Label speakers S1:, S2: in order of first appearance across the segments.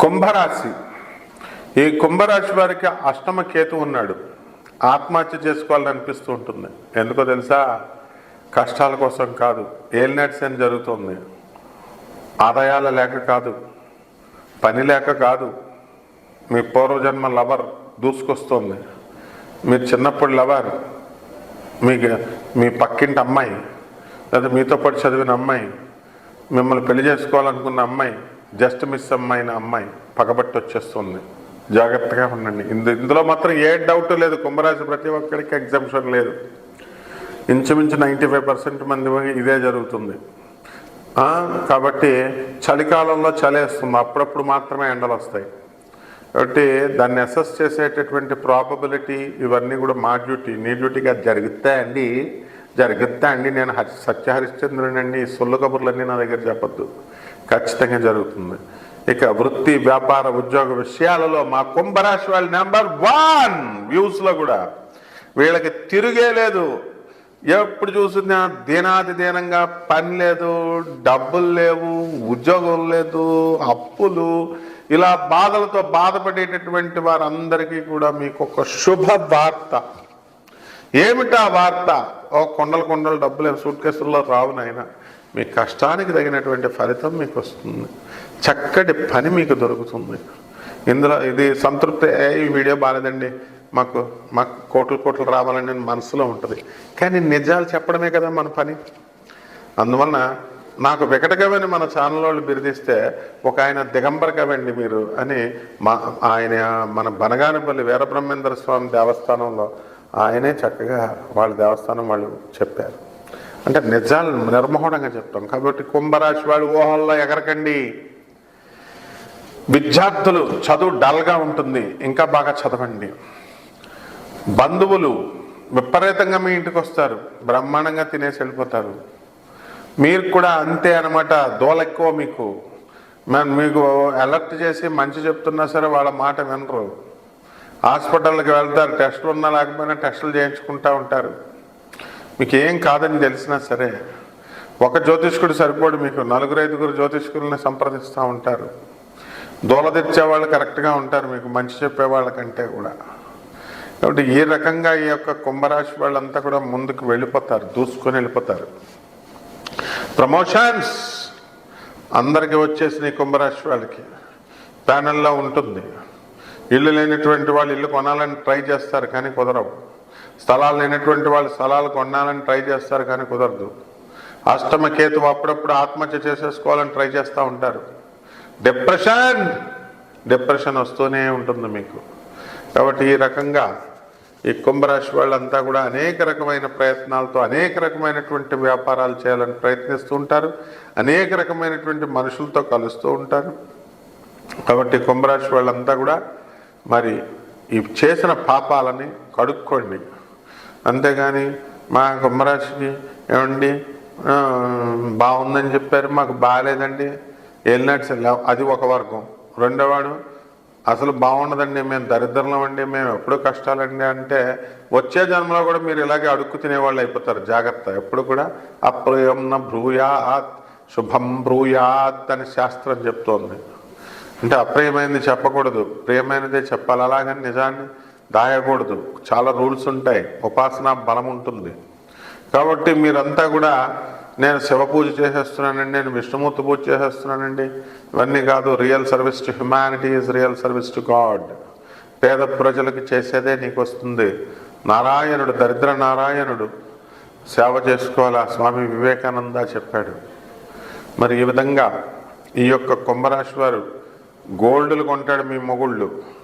S1: కుంభరాశి. ఈ కుంభరాశి వారికి అష్టమ కేతు ఉన్నాడు. ఆత్మహత్య చేసుకోవాలని అనిపిస్తూ ఉంటుంది. ఎందుకో తెలుసా? కష్టాల కోసం కాదు. ఏలినట్స్ అని జరుగుతుంది. ఆదాయాల లేక కాదు. పని లేక కాదు. మీ పూర్వజన్మ లవర్ దూసుకొస్తుంది. మీరు చిన్నప్పుడు లవర్. మీకు మీ పక్కింటి అమ్మాయి. లేదా మీతో పాటు చదివిన అమ్మాయి. మిమ్మల్ని పెళ్ళి చేసుకోవాలనుకున్న అమ్మాయి. జస్ట్ మిస్ అమ్మాయిన అమ్మాయి పగబట్టి వచ్చేస్తుంది జాగ్రత్తగా ఉండండి. ఇందు ఇందులో మాత్రం ఏ డౌట్ లేదు. కుంభరాశి ప్రతి ఒక్కరికి ఎగ్జామ్షన్ లేదు. ఇంచుమించు నైంటీ ఫైవ్ పర్సెంట్ మంది ఇదే జరుగుతుంది. కాబట్టి చలికాలంలో చలేస్తుంది. అప్పుడప్పుడు మాత్రమే ఎండలు వస్తాయి కాబట్టి దాన్ని అసెస్ చేసేటటువంటి ప్రాబబిలిటీ ఇవన్నీ కూడా మా డ్యూటీ. నీ డ్యూటీగా జరుగుతాయండి జరుగుతాయండి నేను హ- సత్యహరిశ్చంద్రునండి ఈ సొల్లు కబుర్లన్నీ నా దగ్గర చెప్పద్దు. ఖచ్చితంగా జరుగుతుంది. ఇక వృత్తి వ్యాపార ఉద్యోగ విషయాలలో మా కుంభరాశి వాళ్ళ నెంబర్ వన్ వ్యూస్లో కూడా. వీళ్ళకి తిరిగే లేదు. ఎప్పుడు చూసినా దినాది దీనంగా పని లేదు డబ్బులు లేవు ఉద్యోగం లేదు అప్పులు. ఇలా బాధలతో బాధపడేటటువంటి వారందరికీ కూడా మీకు ఒక శుభ వార్త. ఏమిటా వార్త? ఓ కొండలు కొండలు డబ్బులు సూట్ కేసుల్లో రావు నాయన. మీ కష్టానికి తగినటువంటి ఫలితం మీకు వస్తుంది. చక్కటి పని మీకు దొరుకుతుంది. ఇందులో ఇది సంతృప్తి ఈ వీడియో బాగాలేదండి మాకు మాకు కోట్లు కోట్లు రావాలని మనసులో ఉంటుంది. కానీ నిజాలు చెప్పడమే కదా మన పని. అందువలన నాకు వికటకవిని మన ఛానల్ వాళ్ళు బిరిదిస్తే ఒక ఆయన దిగంబర కవండి మీరు అని మా ఆయన మన బనగానపల్లి వీరబ్రహ్మేంద్ర స్వామి దేవస్థానంలో ఆయనే చక్కగా వాళ్ళ దేవస్థానం వాళ్ళు చెప్పారు. అంటే నిజాలు నిర్మోహంగా చెప్తాం. కాబట్టి కుంభరాశి వాడు ఊహల్లో ఎగరకండి. విద్యార్థులు చదువు డల్గా ఉంటుంది ఇంకా బాగా చదవండి. బంధువులు విపరీతంగా మీ ఇంటికి వస్తారు బ్రహ్మాండంగా తినేసి వెళ్ళిపోతారు. మీరు కూడా అంతే అనమాట దోల ఎక్కువ మీకు. మేము మీకు అలర్ట్ చేసి మంచి చెప్తున్నా సరే వాళ్ళ మాట వినరు. హాస్పిటల్కి వెళ్తారు టెస్టులు ఉన్నా లేకపోయినా టెస్టులు చేయించుకుంటూ ఉంటారు. మీకు ఏం కాదని తెలిసినా సరే ఒక జ్యోతిష్కుడు సరిపోడు మీకు. నలుగురు ఐదుగురు జ్యోతిష్కులని సంప్రదిస్తూ ఉంటారు. దూల వాళ్ళు కరెక్ట్గా ఉంటారు మీకు మంచి చెప్పే వాళ్ళకంటే కూడా. కాబట్టి ఈ రకంగా ఈ యొక్క కుంభరాశి వాళ్ళంతా కూడా ముందుకు వెళ్ళిపోతారు దూసుకొని వెళ్ళిపోతారు. ప్రమోషన్స్! అందరికీ వచ్చేసిన కుంభరాశి వాళ్ళకి. ప్యానల్లో ఉంటుంది. ఇల్లు లేనటువంటి వాళ్ళు ఇల్లు కొనాలని ట్రై చేస్తారు కానీ కుదరవు. స్థలాలు లేనటువంటి వాళ్ళు స్థలాలు కొనాలని ట్రై చేస్తారు కానీ కుదరదు. అష్టమ కేతు అప్పుడప్పుడు ఆత్మహత్య చేసేసుకోవాలని ట్రై చేస్తూ ఉంటారు. డిప్రెషన్! డిప్రెషన్ వస్తూనే ఉంటుంది మీకు. కాబట్టి ఈ రకంగా ఈ కుంభరాశి వాళ్ళంతా కూడా అనేక రకమైన ప్రయత్నాలతో అనేక రకమైనటువంటి వ్యాపారాలు చేయాలని ప్రయత్నిస్తూ ఉంటారు. అనేక రకమైనటువంటి మనుషులతో కలుస్తూ ఉంటారు. కాబట్టి కుంభరాశి వాళ్ళంతా కూడా మరి ఈ చేసిన పాపాలని కడుక్కోండి. అంతేగాని మా కుంభరాశికి ఏమండి? బాగుందని చెప్పారు మాకు బాగాలేదండి. ఎల్నట్స్ అది ఒక వర్గం. రెండోవాడు అసలు బాగుండదండి మేము దరిద్రం అండి మేము ఎప్పుడు కష్టాలండి అంటే వచ్చే జన్మలో కూడా మీరు ఇలాగే అడుక్కు తినేవాళ్ళు అయిపోతారు జాగ్రత్త. ఎప్పుడు కూడా అప్రయమ్న బ్రూయాత్ శుభం బ్రూయాత్ అని శాస్త్రం చెప్తోంది. అంటే అప్రియమైనది చెప్పకూడదు. ప్రియమైనదే చెప్పాలి అలాగని నిజాన్ని దాయకూడదు. చాలా రూల్స్ ఉంటాయి. ఉపాసన బలం ఉంటుంది. కాబట్టి మీరంతా కూడా నేను శివ పూజ చేసేస్తున్నానండి నేను విష్ణుమూర్తి పూజ చేసేస్తున్నానండి. ఇవన్నీ కాదు real service to humanity is real service to God. పేద ప్రజలకు చేసేదే నీకు వస్తుంది నారాయణుడు దరిద్ర నారాయణుడు సేవ చేసుకోవాలా? స్వామి వివేకానంద చెప్పాడు. మరి ఈ విధంగా ఈ యొక్క కుంభరాశి వారు గోల్డ్లు కొంటాడు మీ మొగుళ్ళు.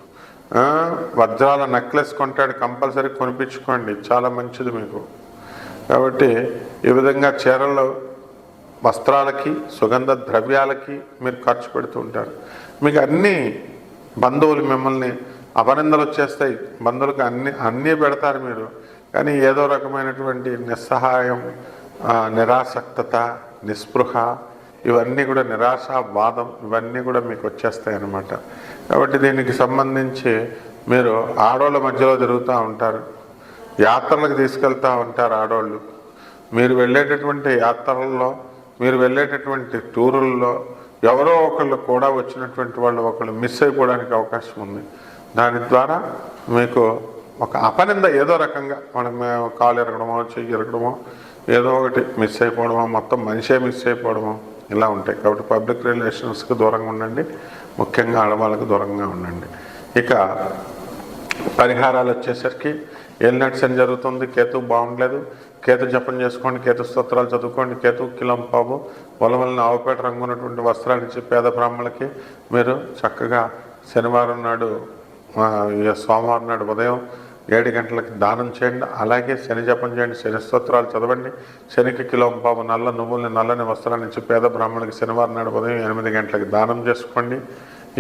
S1: వజ్రాల నెక్లెస్ కొంటాడు కంపల్సరీ కొనిపించుకోండి. చాలా మంచిది మీకు. కాబట్టి ఈ విధంగా చీరలు వస్త్రాలకి సుగంధ ద్రవ్యాలకి మీరు ఖర్చు పెడుతూ ఉంటారు. మీకు అన్నీ బంధువులు మిమ్మల్ని అపనిందలు వచ్చేస్తాయి బంధువులకు అన్ని అన్నీ పెడతారు మీరు. కానీ ఏదో రకమైనటువంటి నిస్సహాయం ఆ, నిరాసక్తత నిస్పృహ ఇవన్నీ కూడా నిరాశ వాదం ఇవన్నీ కూడా మీకు వచ్చేస్తాయి అన్నమాట. కాబట్టి దీనికి సంబంధించి మీరు ఆడవాళ్ళ మధ్యలో తిరుగుతూ ఉంటారు. యాత్రలకు తీసుకెళ్తూ ఉంటారు ఆడవాళ్ళు మీరు వెళ్ళేటటువంటి యాత్రల్లో మీరు వెళ్ళేటటువంటి టూరుల్లో ఎవరో ఒకళ్ళు కూడా వచ్చినటువంటి వాళ్ళు ఒకళ్ళు మిస్ అయిపోవడానికి అవకాశం ఉంది. దాని ద్వారా మీకు ఒక అపనింద ఏదో రకంగా మనం కాలు ఎరగడమో చెయ్యి ఎరగడమో ఏదో ఒకటి మిస్ అయిపోవడమో మొత్తం మనిషే మిస్ అయిపోవడమో ఇలా ఉంటాయి. కాబట్టి పబ్లిక్ రిలేషన్స్కి దూరంగా ఉండండి. ముఖ్యంగా ఆడవాళ్ళకి దూరంగా ఉండండి. ఇక పరిహారాలు వచ్చేసరికి ఏలినట్స్ అని జరుగుతుంది. కేతు బాగుండలేదు. కేతు జపం చేసుకోండి. కేతు స్తోత్రాలు చదువుకోండి. కేతు కిలంపాబు వలవలని ఆవుపేట రంగు ఉన్నటువంటి వస్త్రాలు ఇచ్చి పేద బ్రాహ్మణులకి మీరు చక్కగా శనివారం నాడు ఆ, సోమవారం నాడు ఉదయం ఏడు గంటలకు దానం చేయండి. అలాగే శని జపం చేయండి. శని స్తోత్రాలు చదవండి. శనికి కిలో కిలోంపాబు నల్ల నువ్వుల్ని నల్లని వస్త్రాలు ఇచ్చి పేద బ్రాహ్మణులకి శనివారం నాడు ఉదయం ఎనిమిది గంటలకు దానం చేసుకోండి.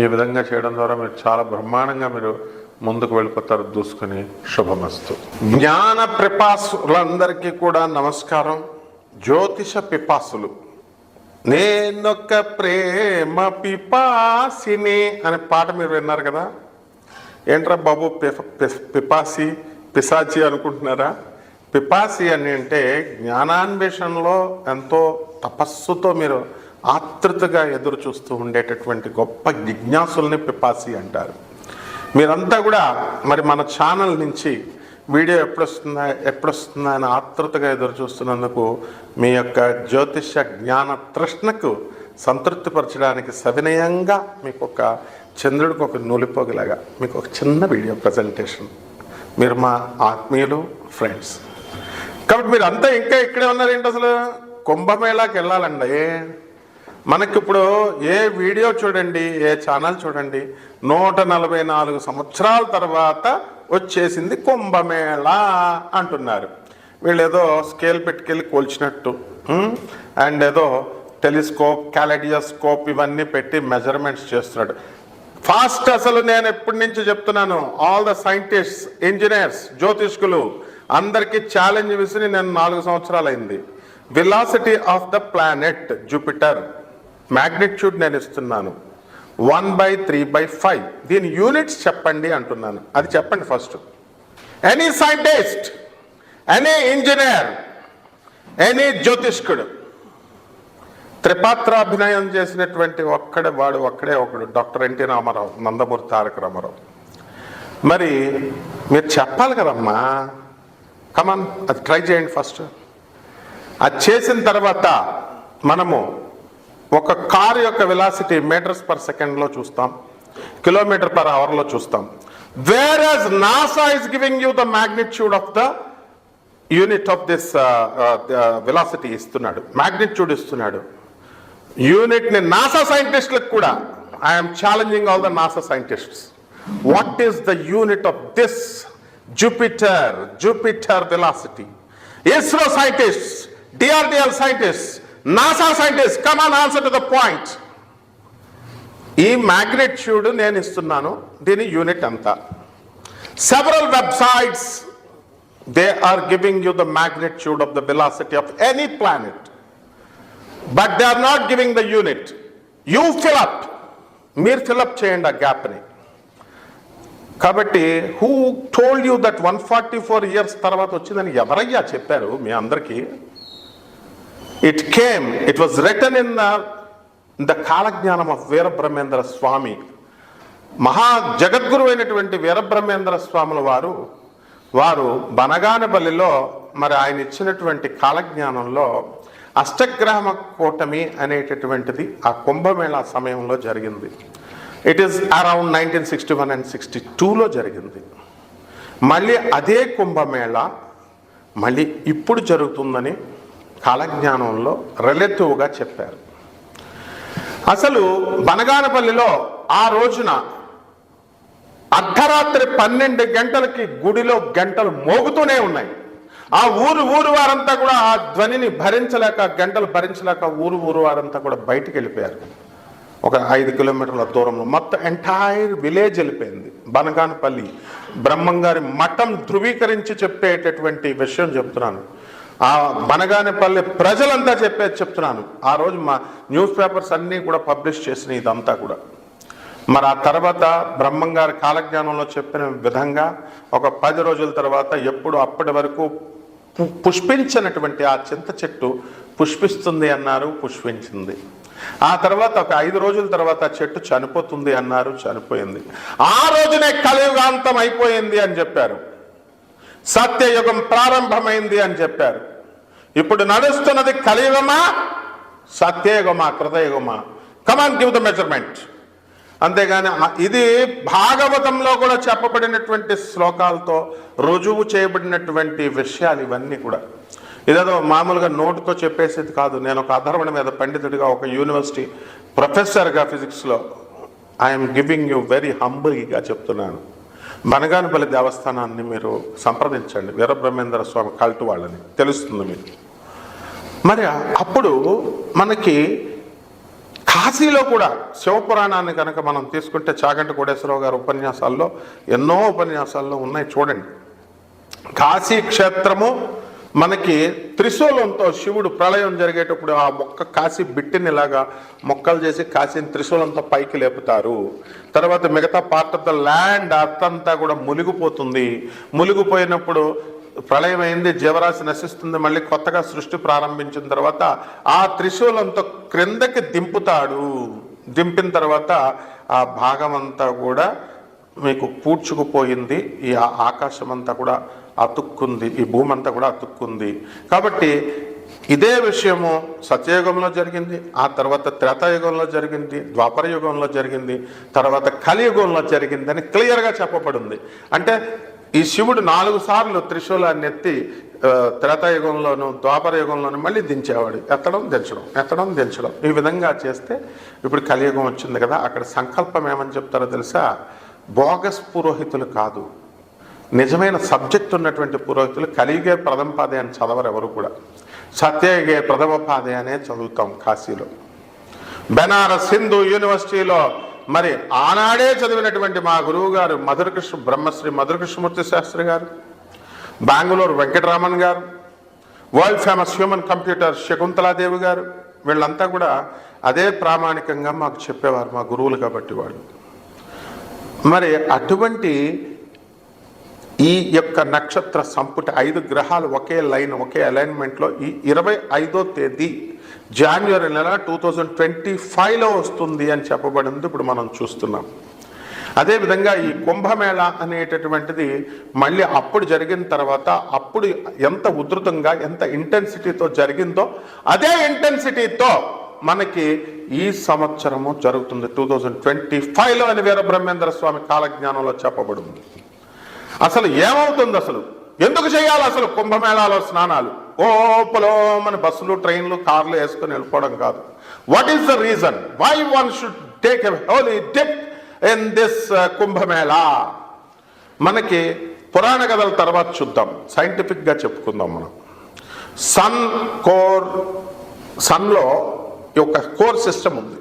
S1: ఈ విధంగా చేయడం ద్వారా మీరు చాలా బ్రహ్మాండంగా మీరు ముందుకు వెళ్ళిపోతారు. దూసుకుని శుభమస్తు. జ్ఞాన పిపాసులందరికీ కూడా నమస్కారం. జ్యోతిష పిపాసులు. నేనొక్క ప్రేమ పిపాసిని అనే పాట మీరు విన్నారు కదా? ఏంట్రా బాబు పిపాసి పిశాచి అనుకుంటున్నారా? పిపాసి అని అంటే జ్ఞానాన్వేషణలో ఎంతో తపస్సుతో మీరు ఆతృతగా ఎదురు చూస్తూ ఉండేటటువంటి గొప్ప జిజ్ఞాసుల్ని పిపాసి అంటారు. మీరంతా కూడా మరి మన ఛానల్ నుంచి వీడియో ఎప్పుడొస్తుందా ఎప్పుడొస్తుందా అని ఆతృతగా ఎదురు చూస్తున్నందుకు మీ యొక్క జ్యోతిష జ్ఞాన తృష్ణకు సంతృప్తిపరచడానికి సవినయంగా మీకు ఒక చంద్రుడికి ఒక నూలిపోగలాగా మీకు ఒక చిన్న వీడియో ప్రజెంటేషన్ మీరు మా ఆత్మీయులు ఫ్రెండ్స్ కాబట్టి మీరు అంతా ఇంకా ఇక్కడే ఉన్నారేంటి అసలు? కుంభమేళాకి వెళ్ళాలండి. మనకిప్పుడు ఏ వీడియో చూడండి ఏ ఛానల్ చూడండి నూట నలభై నాలుగు సంవత్సరాల తర్వాత వచ్చేసింది కుంభమేళా అంటున్నారు. వీళ్ళు ఏదో స్కేల్ పెట్టుకెళ్ళి కోల్చినట్టు అండ్ ఏదో టెలిస్కోప్ క్యాలడియోస్కోప్ ఇవన్నీ పెట్టి మెజర్మెంట్స్ చేస్తున్నాడు. ఫాస్ట్ అసలు నేను ఎప్పటి నుంచి చెప్తున్నాను? ఆల్ ద సైంటిస్ట్ ఇంజనీర్స్ జ్యోతిష్కులు అందరికీ ఛాలెంజ్ విసిరి నేను నాలుగు సంవత్సరాలు అయింది velocity of the planet Jupiter magnitude నేను ఇస్తున్నాను. One by three by five దీని యూనిట్స్ చెప్పండి అంటున్నాను. అది చెప్పండి first any scientist any engineer any జ్యోతిష్కుడు త్రిపాత్రాభినయం చేసినటువంటి ఒక్కడే వాడు ఒక్కడే ఒకడు doctor N T Rama Rao Nandamuri Taraka Rama Rao. మరి మీరు చెప్పాలి కదమ్మా. కమాన్ అది ట్రై చేయండి ఫస్ట్ అది చేసిన తర్వాత మనము ఒక కారు యొక్క వెలాసిటీ మీటర్స్ పర్ సెకండ్లో చూస్తాం. కిలోమీటర్ పర్ అవర్లో చూస్తాం. Where as NASA is giving you the magnitude of the unit of this velocity ఇస్తున్నాడు. మ్యాగ్నిట్యూడ్ ఇస్తున్నాడు. యూనిట్ని నాసా సైంటిస్టులకు కూడా I'm challenging all the NASA scientists. What is the unit of this Jupiter Jupiter velocity ISRO scientists DRDL scientist NASA scientist come on answer to the point ఈ magnitude నేను ఇస్తున్నాను దీని unit ఎంత? Several websites they are giving you the magnitude of the velocity of any planet but they are not giving the unit you fill up మీరు fill up చేయండి ఆ గ్యాప్ని కాబట్టి who told you that one forty four years తర్వాత వచ్చిందని ఎవరయ్యా చెప్పారు మీ అందరికీ? It came it was return in the the కాలజ్ఞానం ఆఫ్ వీరబ్రహ్మేంద్ర స్వామి. మహా జగద్గురు అయినటువంటి వీరబ్రహ్మేంద్ర స్వాముల వారు వారు బనగానబలిలో మరి ఆయన ఇచ్చినటువంటి కాలజ్ఞానంలో అష్టగ్రామ కూటమి అనేటటువంటిది ఆ కుంభమేళా సమయంలో జరిగింది. It is around nineteen sixty one and sixty టూలో జరిగింది. మళ్ళీ అదే కుంభమేళ మళ్ళీ ఇప్పుడు జరుగుతుందని కాలజ్ఞానంలో రిలేటివ్గా చెప్పారు. అసలు బనగానపల్లిలో ఆ రోజున అర్ధరాత్రి పన్నెండు గంటలకి గుడిలో గంటలు మోగుతూనే ఉన్నాయి. ఆ ఊరు ఊరు వారంతా కూడా ఆ ధ్వనిని భరించలేక గంటలు భరించలేక ఊరు ఊరు వారంతా కూడా బయటికి వెళ్ళిపోయారు. ఒక ఐదు కిలోమీటర్ల దూరంలో మొత్తం ఎంటైర్ విలేజ్ వెళ్ళిపోయింది. బనగానపల్లి బ్రహ్మంగారి మఠం ధృవీకరించి చెప్పేటటువంటి విషయం చెప్తున్నాను. ఆ బనగానపల్లి ప్రజలంతా చెప్పేది చెప్తున్నాను. ఆ రోజు మా న్యూస్ పేపర్స్ అన్నీ కూడా పబ్లిష్ చేసిన ఇదంతా కూడా. మరి ఆ తర్వాత బ్రహ్మంగారి కాలజ్ఞానంలో చెప్పిన విధంగా ఒక పది రోజుల తర్వాత ఎప్పుడు అప్పటి వరకు పుష్పించినటువంటి ఆ చింత చెట్టు పుష్పిస్తుంది అన్నారు పుష్పించింది. ఆ తర్వాత ఒక ఐదు రోజుల తర్వాత చెట్టు చనిపోతుంది అన్నారు చనిపోయింది. ఆ రోజునే కలియుగాంతం అయిపోయింది అని చెప్పారు. సత్యయుగం ప్రారంభమైంది అని చెప్పారు. ఇప్పుడు నడుస్తున్నది కలియుగమా సత్యయుగమా కృతయుగమా? Come on give the measurement అంతేగాని ఇది భాగవతంలో కూడా చెప్పబడినటువంటి శ్లోకాలతో రుజువు చేయబడినటువంటి విషయాలు ఇవన్నీ కూడా. ఇదేదో మామూలుగా నోటుతో చెప్పేసేది కాదు. నేను ఒక అధర్వణ మీద పండితుడిగా ఒక యూనివర్సిటీ ప్రొఫెసర్గా ఫిజిక్స్లో ఐఎమ్ గివింగ్ యూ వెరీ హంబుల్గా చెప్తున్నాను. బనగానపల్లి దేవస్థానాన్ని మీరు సంప్రదించండి. వీరబ్రహ్మేంద్ర స్వామి కల్టు వాళ్ళని. తెలుస్తుంది మీకు. మరి అప్పుడు మనకి కాశీలో కూడా శివపురాణాన్ని కనుక మనం తీసుకుంటే చాగంటి కోటేశ్వరరావు గారి ఉపన్యాసాల్లో ఎన్నో ఉపన్యాసాల్లో ఉన్నాయి చూడండి. కాశీ క్షేత్రము మనకి త్రిశూలంతో శివుడు ప్రళయం జరిగేటప్పుడు ఆ మొక్క కాశీ బిట్టినిలాగా మొక్కలు చేసి కాశీని త్రిశూలంతో పైకి లేపుతారు. తర్వాత మిగతా పార్ట్ ఆఫ్ ద ల్యాండ్ అర్థంతా కూడా మునిగిపోతుంది. మునిగిపోయినప్పుడు ప్రళయమైంది జీవరాశి నశిస్తుంది మళ్ళీ కొత్తగా సృష్టి ప్రారంభించిన తర్వాత ఆ త్రిశూలంతో క్రిందకి దింపుతాడు. దింపిన తర్వాత ఆ భాగం అంతా కూడా మీకు పూడ్చుకుపోయింది ఈ ఆకాశం అంతా కూడా అతుక్కుంది ఈ భూమి అంతా కూడా అతుక్కుంది. కాబట్టి ఇదే విషయము సత్యయుగంలో జరిగింది ఆ తర్వాత త్రేతాయుగంలో జరిగింది ద్వాపర యుగంలో జరిగింది తర్వాత కలియుగంలో జరిగింది అని క్లియర్గా చెప్పబడింది. అంటే ఈ శివుడు నాలుగు సార్లు త్రిశూలాన్ని ఎత్తి ఆ, త్రేతాయుగంలోను ద్వాపర యుగంలోను మళ్ళీ దించేవాడు. ఎత్తడం దించడం ఎత్తడం దించడం. ఈ విధంగా చేస్తే ఇప్పుడు కలియుగం వచ్చింది కదా అక్కడ సంకల్పం ఏమని చెప్తారో తెలుసా? బోగస్ పురోహితులు కాదు. నిజమైన సబ్జెక్ట్ ఉన్నటువంటి పురోహితులు కలియుగే ప్రథమ పాదే అని చదవరు ఎవరు కూడా. సత్యయుగే ప్రథమ పాదే అనే చదువుతాం కాశీలో. బెనారస్ హిందూ యూనివర్సిటీలో మరి ఆనాడే చదివినటువంటి మా గురువు గారు మధురకృష్ణ బ్రహ్మశ్రీ మధురకృష్ణమూర్తి శాస్త్రి గారు బెంగళూరు వెంకటరామన్ గారు world famous human computer Shakuntala Devi గారు వీళ్ళంతా కూడా అదే ప్రామాణికంగా మాకు చెప్పేవారు మా గురువులు కాబట్టి వాళ్ళు. మరి అటువంటి ఈ యొక్క నక్షత్ర సంపుటి ఐదు గ్రహాలు ఒకే లైన్ ఒకే అలైన్మెంట్లో ఈ ఇరవై ఐదో తేదీ జాన్వరి నెల టూ థౌజండ్ ట్వంటీ ఫైవ్లో వస్తుంది అని చెప్పబడింది ఇప్పుడు మనం చూస్తున్నాం. అదేవిధంగా ఈ కుంభమేళ అనేటటువంటిది మళ్ళీ అప్పుడు జరిగిన తర్వాత అప్పుడు ఎంత ఉధృతంగా ఎంత ఇంటెన్సిటీతో జరిగిందో అదే ఇంటెన్సిటీతో మనకి ఈ సంవత్సరము జరుగుతుంది. టూ థౌజండ్ ట్వంటీ ఫైవ్లో అని వీర బ్రహ్మేంద్ర స్వామి కాలజ్ఞానంలో చెప్పబడింది. అసలు ఏమవుతుంది అసలు ఎందుకు చేయాలి అసలు కుంభమేళాలో స్నానాలు? గోపలో మన బస్సులు ట్రైన్లు కార్లు వేసుకొని వెళ్ళిపోవడం కాదు. What is the reason why one should take a holy dip in this Kumbh Mela? మనకి పురాణ కథల తర్వాత చూద్దాం. సైంటిఫిక్గా చెప్పుకుందాం మనం. సన్ కోర్ సన్లో ఒక కోర్ సిస్టమ్ ఉంది.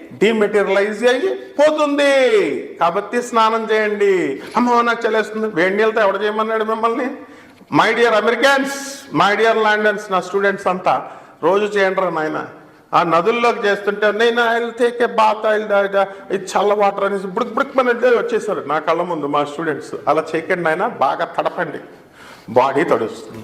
S1: డిమెటీరియలైజ్ అయ్యి పోతుంది. కాబట్టి స్నానం చేయండి. అమ్మ నాకు చలేస్తుంది. వేడి నీళ్ళతో ఎవడ చేయమన్నాడు మిమ్మల్ని? My dear Americans my dear Londons నా స్టూడెంట్స్ అంతా రోజు చేయండి రా నాయన. ఆ నదుల్లోకి చేస్తుంటే నేను ఐల్ తేకే బాత్ ఐల్ ఇది చల్ల వాటర్ అనేసి బుడుక్ బుడుక్ అనేది వచ్చేసారు. నా కళ్ళ ముందు మా స్టూడెంట్స్ అలా చేయకండి ఆయన బాగా తడపండి. బాడీ తడుస్తుంది.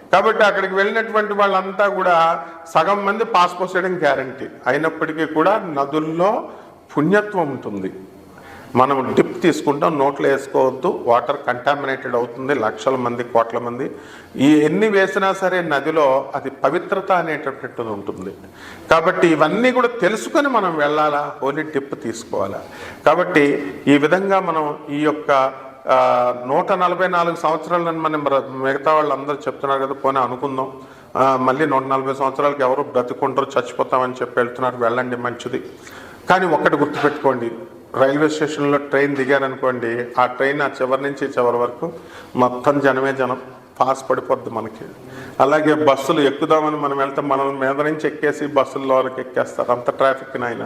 S1: కాబట్టి అక్కడికి వెళ్ళినటువంటి వాళ్ళంతా కూడా సగం మంది పాస్ పోసేయడం గ్యారంటీ. అయినప్పటికీ కూడా నదుల్లో పుణ్యత్వం ఉంటుంది. మనం డిప్ తీసుకుంటాం నోట్లో వేసుకోవద్దు వాటర్ కంటామినేటెడ్ అవుతుంది లక్షల మంది కోట్ల మంది. ఈ ఎన్ని వేసినా సరే నదిలో అది పవిత్రత అనేటటువంటిది ఉంటుంది. కాబట్టి ఇవన్నీ కూడా తెలుసుకొని మనం వెళ్ళాలా? హోలీ డిప్ తీసుకోవాలా? కాబట్టి ఈ విధంగా మనం ఈ యొక్క నూట నలభై నాలుగు సంవత్సరాలను మనం మిగతా వాళ్ళందరూ చెప్తున్నారు కదా పోనీ అనుకుందాం. మళ్ళీ నూట నలభై సంవత్సరాలకి ఎవరు బ్రతుకుంటారు చచ్చిపోతామని చెప్పి వెళ్తున్నారు వెళ్ళండి మంచిది. కానీ ఒక్కటి గుర్తుపెట్టుకోండి రైల్వే స్టేషన్లో ట్రైన్ దిగారనుకోండి ఆ ట్రైన్ ఆ చివరి నుంచి చివరి వరకు మొత్తం జనమే జనం పాస్ పడిపోద్ది మనకి. అలాగే బస్సులు ఎక్కుదామని మనం వెళ్తే మనల్ని మీద నుంచి ఎక్కేసి బస్సుల్లోకి ఎక్కేస్తారు అంత ట్రాఫిక్ నాయన.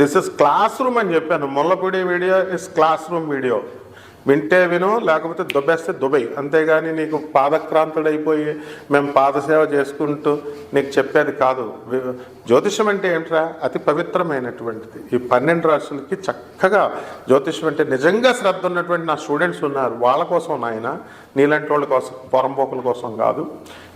S1: దిస్ ఇస్ క్లాస్ రూమ్ అని చెప్పాను. Mullapudi video is classroom video వింటే విను లేకపోతే దుబ్బేస్తే దుబై అంతేగాని నీకు పాదక్రాంతుడైపోయి మేము పాదసేవ చేసుకుంటూ నీకు చెప్పేది కాదు. జ్యోతిషం అంటే ఏంట్రా? అతి పవిత్రమైనటువంటిది. ఈ పన్నెండు రాష్ట్రాలకి చక్కగా జ్యోతిషం అంటే నిజంగా శ్రద్ధ ఉన్నటువంటి నా స్టూడెంట్స్ ఉన్నారు. వాళ్ళ కోసం నాయన నీలాంటి వాళ్ళ కోసం పొరంపోకుల కోసం కాదు.